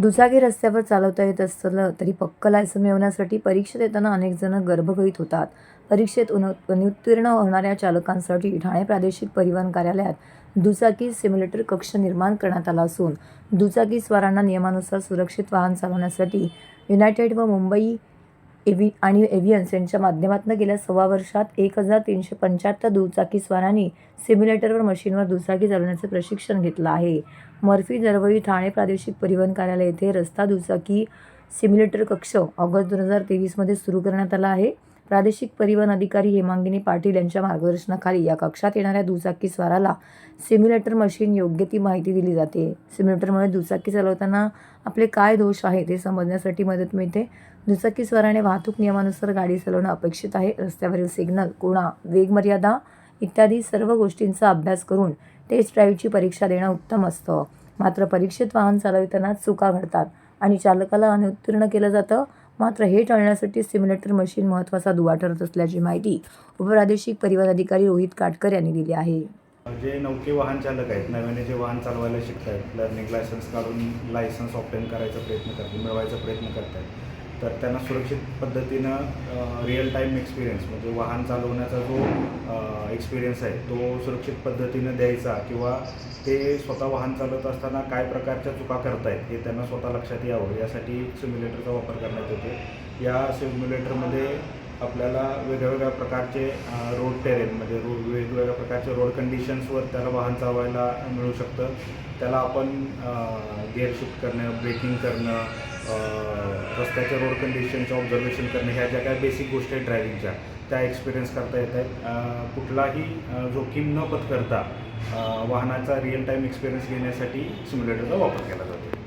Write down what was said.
दुचाकी रस्त्यावर चालवता येत असलं तरी पक्क लायसन मिळवण्यासाठी परीक्षा देताना अनेक जण गर्भगळीत होतात. परीक्षेत उन अनुत्तीर्ण होणाऱ्या चालकांसाठी ठाणे प्रादेशिक परिवहन कार्यालयात दुचाकी सिम्युलेटर कक्ष निर्माण करण्यात आला असून दुचाकी स्वारांना नियमानुसार सुरक्षित वाहन चालवण्यासाठी युनायटेड व मुंबई एव्ही आणि एव्हियन्स यांच्या माध्यमातून गेल्या सव्वा वर्षात एक हजार तीनशे पंच्याहत्तर दुचाकी स्वारांनी सिम्युलेटरवर मशीनवर दुचाकी चालवण्याचे प्रशिक्षण घेतलं आहे. मर्फी दरवळी ठाणे प्रादेशिक परिवहन कार्यालय येथे रस्ता दुचाकी सिम्युलेटर कक्ष ऑगस्ट दोन हजार तेवीसमध्ये सुरू करण्यात आला आहे. प्रादेशिक परिवहन अधिकारी हेमांगिनी पाटील यांच्या मार्गदर्शनाखाली या कक्षात येणाऱ्या दुचाकी स्वाराला सिम्युलेटर मशीन योग्य ती माहिती दिली जाते. सिम्युलेटरमुळे दुचाकी चालवताना आपले काय दोष आहे ते समजण्यासाठी मदत मिळते. दुचाकी स्वाराने वाहतूक नियमानुसार गाडी चालवणं अपेक्षित आहे. रस्त्यावरील सिग्नल कोणा वेगमर्यादा इत्यादी सर्व गोष्टींचा अभ्यास करून टेस्ट ड्राईव्हची परीक्षा देणं उत्तम असतं. मात्र परीक्षेत वाहन चालवताना चुका घडतात आणि चालकाला अनुत्तीर्ण केलं जातं. मात्र हे टाळण्यासाठी सिम्युलेटर मशीन महत्त्वाचा दुवा ठरत असल्याची माहिती उपप्रादेशिक परिवहन अधिकारी रोहित काटकर यांनी दिली आहे. जे नौके वाहन चालक आहेत नव्याने जे वाहन चालवायला शिकत आहेत लर्निंग लायसन्स काढून लायसन्स ऑप्टेन करायचा प्रयत्न करतात मिळवायचा प्रयत्न करत आहेत तर त्यांना सुरक्षित पद्धतीनं रिअल टाईम एक्सपिरियन्स म्हणजे वाहन चालवण्याचा जो एक्सपिरियन्स आहे तो सुरक्षित पद्धतीनं द्यायचा किंवा ते स्वतः वाहन चालवत असताना काय प्रकारच्या चुका करतायत हे त्यांना स्वतः लक्षात यावं. यासाठी सिम्युलेटरचा वापर करण्यात येतो. या सिम्युलेटरमध्ये आपल्याला वेगवेगळ्या प्रकारचे रोड टेरेन म्हणजे रो वेगवेगळ्या प्रकारचे रोड कंडिशन्सवर त्याला वाहन चालवायला मिळू शकतं. त्याला आपण गिअर शिफ्ट करणं ब्रेकिंग करणं रस्त्याच्या रोड कंडिशनचं ऑब्झर्वेशन करणं ह्या ज्या काय बेसिक गोष्टी आहेत ड्रायव्हिंगच्या त्या एक्सपिरियन्स करता येत आहेत. कुठलाही जोखीम न पत्करता वाहनाचा रिअल टाईम एक्सपिरियन्स घेण्यासाठी सिम्युलेटरचा वापर केला जातो.